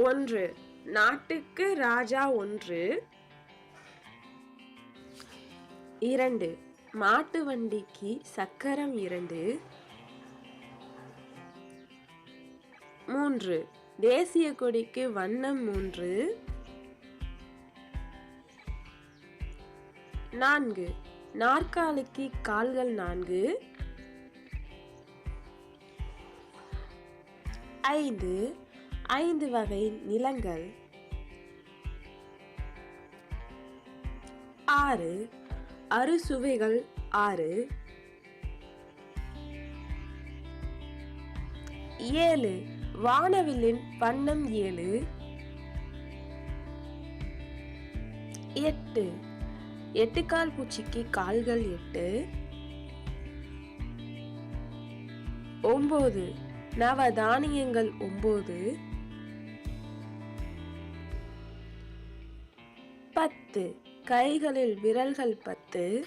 ஒன்று நாட்டுக்கு ராஜா ஒன்று. இரண்டு மாட்டு வண்டிக்கு சக்கரம் இரண்டு. மூன்று தேசிய கொடிக்கு வண்ணம் மூன்று. நான்கு நாற்காலிக்கு கால்கள் நான்கு. ஐந்து ஐந்து வகை நிலங்கள். ஆறு. அறுசுவைகள் ஆறு. ஏழு. வானவில்லின் வண்ணம் ஏழு. எட்டு. எட்டுக்கால் பூச்சிக்கு கால்கள் எட்டு. ஒன்பது நவ தானியங்கள் ஒன்பது பத்து கைகளில் விரல்கள் பத்து.